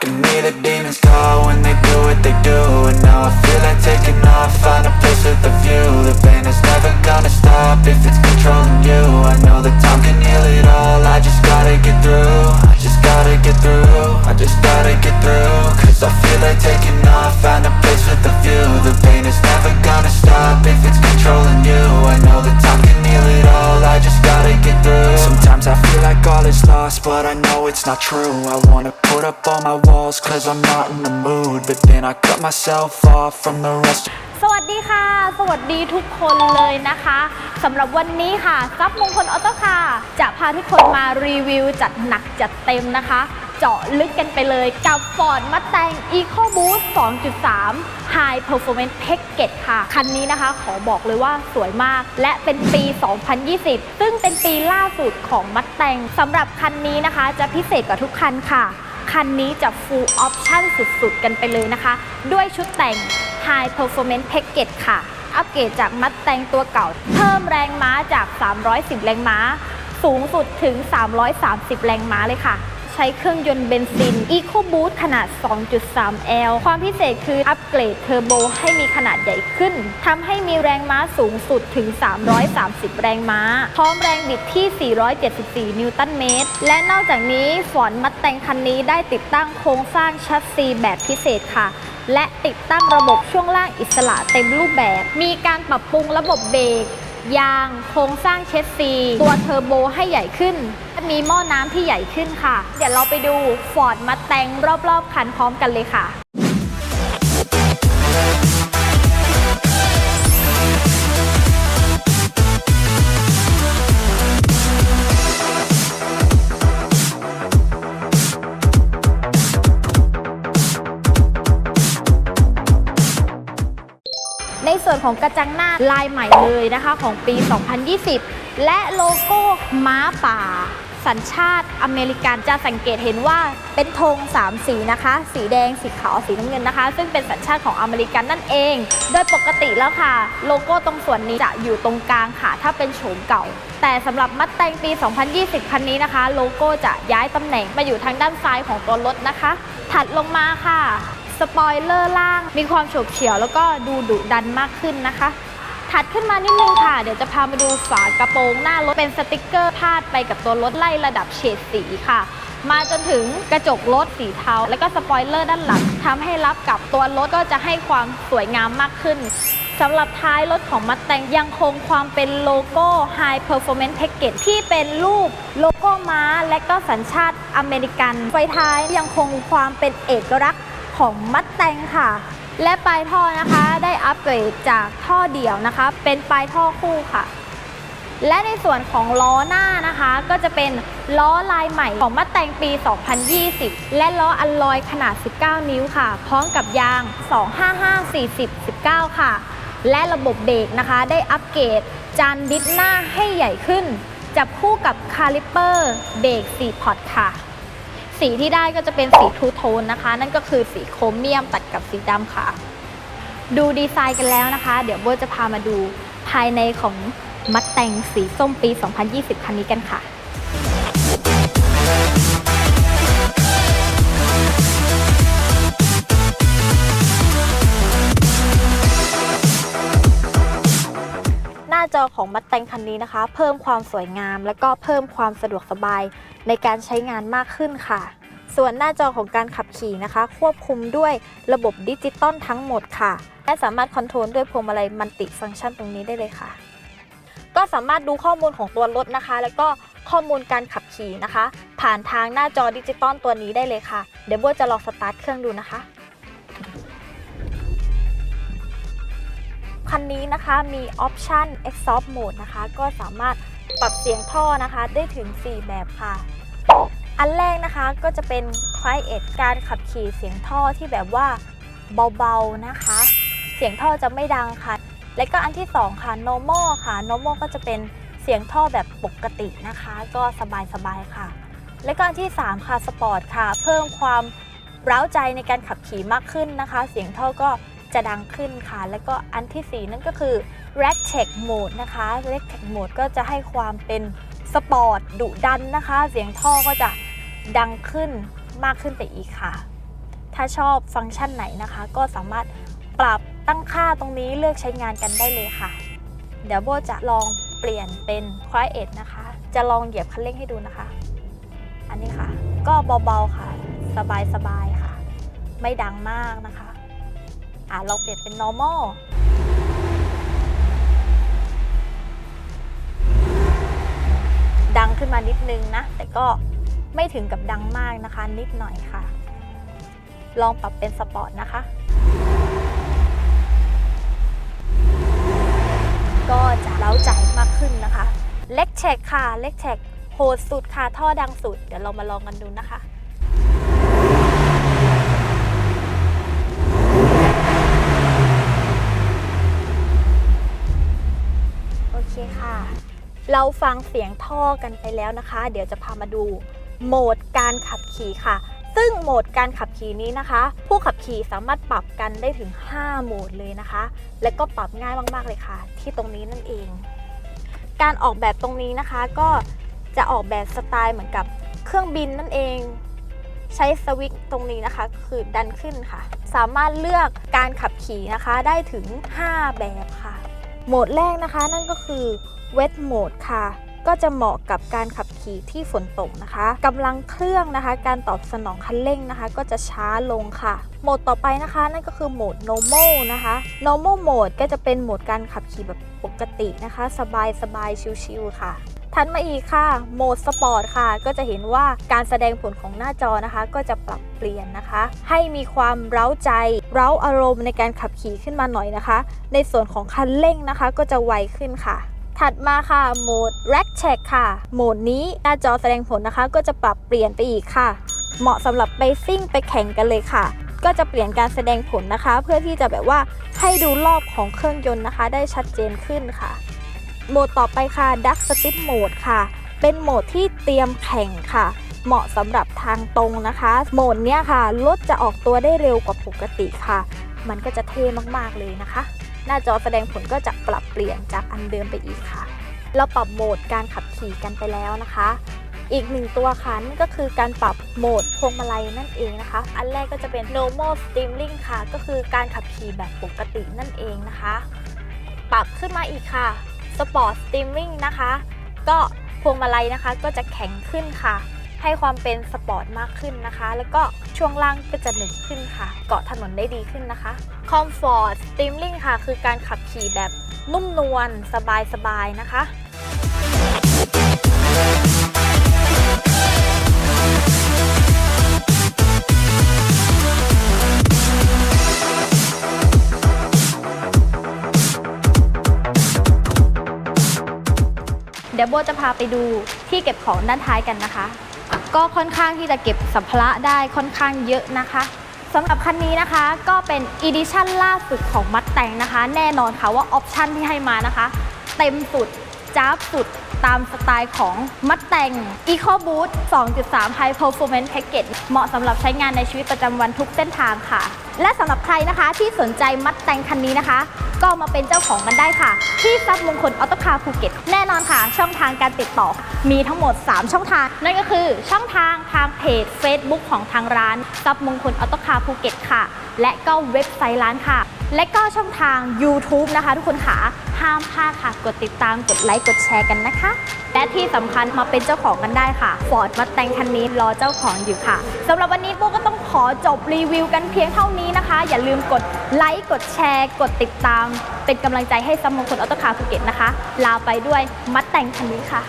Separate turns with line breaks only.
can hear the demons call when they do what they do And now I feel like taking off, find a place with a view. The pain is never gonna stop if it's controlling you. I know that time can heal it all, I just gotta get through. I just gotta get through, I just gotta get through. Cause I feel like taking off, find a place with a view. The pain is never gonna stop if it's controlling you. I know that time can heal it all, I just gotta get through. Sometimes I feel like all is lost, but I know it's not true I wanna put up all my walls cause I'm not in the mood But then I cut myself off from the rest of
สวัสดีค่ะ สวัสดีทุกคนเลยนะคะสำหรับวันนี้ค่ะซับมงคลออโต้คาร์จะพาทุกคนมารีวิวจัดหนักจัดเต็มนะคะ เจาะลึกกันไปเลยกับ Ford Mustang EcoBoost 2.3 High Performance Package ค่ะ คันนี้นะคะขอบอกเลยว่าสวยมากและเป็นปี 2020 ซึ่งเป็นปีล่าสุดของ แต่งสำหรับคันนี้นะคะ จะพิเศษกว่าทุกคันค่ะ คันนี้จะ full option สุดๆ กันไปเลยนะคะ ด้วยชุดแต่ง High Performance Package ค่ะอัปเกรดจากมัดแต่งตัวเก่า เพิ่มแรงม้าจาก 310 แรงม้า สูงสุดถึง 330 แรงม้าเลยค่ะ ใช้เครื่องยนต์เบนซิน EcoBoost ขนาด 2.3L ความพิเศษคืออัปเกรดเทอร์โบให้มีขนาดใหญ่ขึ้นทำให้มีแรงม้าสูงสุดถึง 330 แรงม้า พร้อมแรงบิดที่ 474 นิวตันเมตร และนอกจากนี้ฟอร์ดมัดแต่งคันนี้ได้ติดตั้งโครงสร้างชัสซีแบบพิเศษค่ะ และติดตั้งระบบช่วงล่างอิสระเต็มรูปแบบ มีการปรับปรุงระบบเบรกยาง โครงสร้างเชสซี ตัวเทอร์โบให้ใหญ่ขึ้น มีหม้อน้ำที่ใหญ่ขึ้นค่ะ เดี๋ยวเราไปดูฟอร์ดมาแต่งรอบๆ คันพร้อมกันเลยค่ะในส่วนของกระจังหน้าลายใหม่เลยนะคะของปี 2020 และโลโก้ม้าป่า สัญชาติอเมริกันจะสังเกตเห็นว่าเป็นธง3 สีนะคะ สีแดง สีขาว สีน้ำเงินนะคะ ซึ่งเป็นสัญชาติของอเมริกันนั่นเอง โดยปกติแล้วค่ะ โลโก้ตรงส่วนนี้จะอยู่ตรงกลางค่ะ ถ้าเป็นโฉมเก่า แต่สำหรับมัดแตงปี 2020 คันนี้นะคะ โลโก้จะย้ายตำแหน่งมาอยู่ทางด้านซ้ายของตัวรถนะคะ ถัดลงมาค่ะ สปอยเลอร์ล่างมีความโฉบเฉี่ยวแล้วก็ดูดุดันมากขึ้นนะคะ ถัดขึ้นมานิดนึงค่ะ เดี๋ยวจะพามาดูฝากระโปรงหน้ารถเป็นสติกเกอร์พาดไปกับตัวรถไล่ระดับเฉดสีค่ะ มาจนถึงกระจกรถสีเทา แล้วก็สปอยเลอร์ด้านหลังทำให้รับกับตัวรถก็จะให้ความสวยงามมากขึ้นสำหรับท้ายรถของมัตแตงยังคงความเป็นโลโก้ High Performance Package ที่เป็นรูปโลโก้ม้า และก็สัญชาติอเมริกัน ไฟท้ายยังคงความเป็นเอกลักษณ์ของมัดแตงค่ะ และปลายท่อนะคะได้อัปเกรดจากท่อเดี่ยวนะคะ เป็นปลายท่อคู่ค่ะ และในส่วนของล้อหน้านะคะ ก็จะเป็นล้อลายใหม่ของมัดแตงปี 2020 และล้ออัลลอยขนาด 19 นิ้วค่ะ พร้อมกับยาง 255 40 19 ค่ะ และระบบเบรกนะคะ ได้อัปเกรดจานดิสหน้าให้ใหญ่ขึ้น จับคู่กับคาลิปเปอร์เบรก4พอร์ตค่ะ สีที่ได้ก็จะเป็นสีทูโทนนะคะ นั่นก็คือสีโครเมียมตัดกับสีดำค่ะ ดูดีไซน์กันแล้วนะคะ เดี๋ยวโบจะพามาดูภายในของมัดแต่งสีส้มปี 2020 คันนี้กันค่ะ อของมัดแตงคันนี้นะคะ เพิ่มความสวยงาม และก็เพิ่มความสะดวกสบายในการใช้งานมากขึ้นค่ะ ส่วนหน้าจอของการขับขี่นะคะ ควบคุมด้วยระบบดิจิตอลทั้งหมดค่ะ และสามารถคอนโทรลด้วยพวงมาลัยมัลติฟังก์ชันตรงนี้ได้เลยค่ะ ก็สามารถดูข้อมูลของตัวรถนะคะ แล้วก็ข้อมูลการขับขี่นะคะ ผ่านทางหน้าจอดิจิตอลตัวนี้ได้เลยค่ะ เดี๋ยวโบจะลองสตาร์ทเครื่องดูนะคะ คันนี้นะคะมีออปชัน Exhaust Mode นะคะ ก็สามารถปรับเสียงท่อนะคะได้ถึง 4 แบบค่ะ อันแรกนะคะก็จะเป็น Quiet การขับขี่เสียงท่อที่แบบว่าเบาๆนะคะ เสียงท่อจะไม่ดังค่ะ และก็อันที่ 2 ค่ะ Normal ค่ะ Normal ก็จะเป็นเสียงท่อแบบปกตินะคะ ก็สบายๆค่ะ และก็อันที่ 3 ค่ะ Sport ค่ะ เพิ่มความเร้าใจในการขับขี่มากขึ้นนะคะ เสียงท่อก็ จะดังขึ้นค่ะ แล้วก็อันทีสี่4 นั่นก็คือ r a c t e c Mode นะคะ r a c t e c Mode ก็จะให้ความเป็นสปอร์ตดุดันนะคะ เสียงท่อก็จะดังขึ้นมากขึ้นไปอีกค่ะ ถ้าชอบฟังก์ชันไหนนะคะ ก็สามารถปรับตั้งค่าตรงนี้เลือกใช้งานกันได้เลยค่ะ เดี๋ยวโบจะลองเปลี่ยนเป็น Quiet นะคะ จะลองเหยียบคันเร่งให้ดูนะคะ อันนี้ค่ะ ก็เบาๆค่ะ สบายๆค่ะ ไม่ดังมากนะคะ อะเราเปลี่ยนเป็น normal ดังขึ้นมานิดนึงนะ แต่ก็ไม่ถึงกับดังมากนะคะ นิดหน่อยค่ะ ลองปรับเป็นสปอร์ตนะคะ ก็จะเล้าใจมากขึ้นนะคะ เล็กแชกค่ะ เล็กแชกโหดสุดค่ะ ท่อดังสุด เดี๋ยวเรามาลองกันดูนะคะ ค่ะ เราฟังเสียงท่อกันไปแล้วนะคะ เดี๋ยวจะพามาดูโหมดการขับขี่ค่ะ ซึ่งโหมดการขับขี่นี้นะคะ ผู้ขับขี่สามารถปรับกันได้ถึง 5 โหมดเลยนะคะ และก็ปรับง่ายมากๆเลยค่ะ ที่ตรงนี้นั่นเอง การออกแบบตรงนี้นะคะก็จะออกแบบสไตล์เหมือนกับเครื่องบินนั่นเองใช้สวิตช์ตรงนี้นะคะ คือดันขึ้นค่ะ สามารถเลือกการขับขี่นะคะได้ถึง 5 แบบค่ะ โหมดแรกนะคะนั่นก็คือ Wet Mode ค่ะ ก็จะเหมาะกับการขับขี่ที่ฝนตกนะคะกำลังเครื่องนะคะ การตอบสนองคันเร่งนะคะ ก็จะช้าลงค่ะ โหมดต่อไปนะคะ นั่นก็คือโหมด Normal นะคะ Normal Mode ก็จะเป็นโหมดการขับขี่แบบปกตินะคะ สบายสบายชิลๆค่ะ ถัดมาอีกค่ะโหมดสปอร์ตค่ะ ก็จะเห็นว่าการแสดงผลของหน้าจอนะคะ ก็จะปรับเปลี่ยนนะคะ ให้มีความเร้าใจ เร้าอารมณ์ในการขับขี่ขึ้นมาหน่อยนะคะ ในส่วนของคันเร่งนะคะ ก็จะไวขึ้นค่ะถัดมาค่ะโหมด Rack Check ค่ะ โหมดนี้หน้าจอแสดงผลนะคะ ก็จะปรับเปลี่ยนไปอีกค่ะ เหมาะสำหรับไปซิ่งไปแข่งกันเลยค่ะ ก็จะเปลี่ยนการแสดงผลนะคะ เพื่อที่จะแบบว่าให้ดูรอบของเครื่องยนต์นะคะ ได้ชัดเจนขึ้นค่ะ โหมดต่อไปค่ะ Duck Strip Mode ค่ะ เป็นโหมดที่เตรียมแข่งค่ะ เหมาะสำหรับทางตรงนะคะ โหมดเนี้ยค่ะรถจะออกตัวได้เร็วกว่าปกติค่ะ มันก็จะเท่มากๆเลยนะคะ หน้าจอแสดงผลก็จะปรับเปลี่ยนจากอันเดิมไปอีกค่ะ เราปรับโหมดการขับขี่กันไปแล้วนะคะอีกหนึ่งตัวค่ะนั่นก็คือการปรับโหมดพวงมาลัยนั่นเองนะคะ อันแรกก็จะเป็น normal steering ค่ะ ก็คือการขับขี่แบบปกตินั่นเองนะคะ ปรับขึ้นมาอีกค่ะ สปอร์ตสตรีมมิ่งนะคะ ก็พวงมาลัยนะคะก็จะแข็งขึ้นค่ะ ให้ความเป็นสปอร์ตมากขึ้นนะคะ แล้วก็ช่วงล่างก็จะหนึบขึ้นค่ะ เกาะถนนได้ดีขึ้นนะคะคอมฟอร์ตสตรีมมิ่งค่ะ คือการขับขี่แบบนุ่มนวลสบายๆนะคะ ดี๋ยวโบจะพาไปดูที่เก็บของด้านท้ายกันนะคะ ก็ค่อนข้างที่จะเก็บสัมภาระได้ค่อนข้างเยอะนะคะสำหรับคันนี้นะคะก็เป็นอีดิชั่นล่าสุดของมัดแต่งนะคะ แน่นอนค่ะว่าออปชันที่ให้มานะคะ เต็มสุด จ้าบสุดตามสไตล์ของมัดแต่ง Eco Boost 2.3 High Performance Package เหมาะสำหรับใช้งานในชีวิตประจำวันทุกเส้นทางค่ะ และสำหรับใครนะคะที่สนใจมัดแต่งคันนี้นะคะ ก็มาเป็นเจ้าของกันได้ค่ะ ที่ซับมงคลออโตคาร์ภูเก็ตแน่นอนค่ะ ช่องทางการติดต่อมีทั้งหมด 3 ช่องทาง นั่นก็คือช่องทางทางเพจ Facebook ของทางร้านซับมงคลออโตคาร์ภูเก็ตค่ะ และก็เว็บไซต์ร้านค่ะ และก็ช่องทาง YouTube นะคะ ทุกคนค่ะห้ามพลาดค่ะ กดติดตามกดไลค์กดแชร์กันนะคะ และที่สำคัญมาเป็นเจ้าของกันได้ค่ะ Ford มาแตงคันนี้รอเจ้าของอยู่ค่ะสำหรับวันนี้โบก็ต้องขอจบรีวิวกันเพียงเท่านี้นะคะ อย่าลืมกดไลค์กดแชร์ กดติดตาม เป็นกำลังใจให้ซัมมงคลออโตคาร์ภูเก็ตนะคะ ลาไปด้วยมัดแต่งคันนี้ค่ะ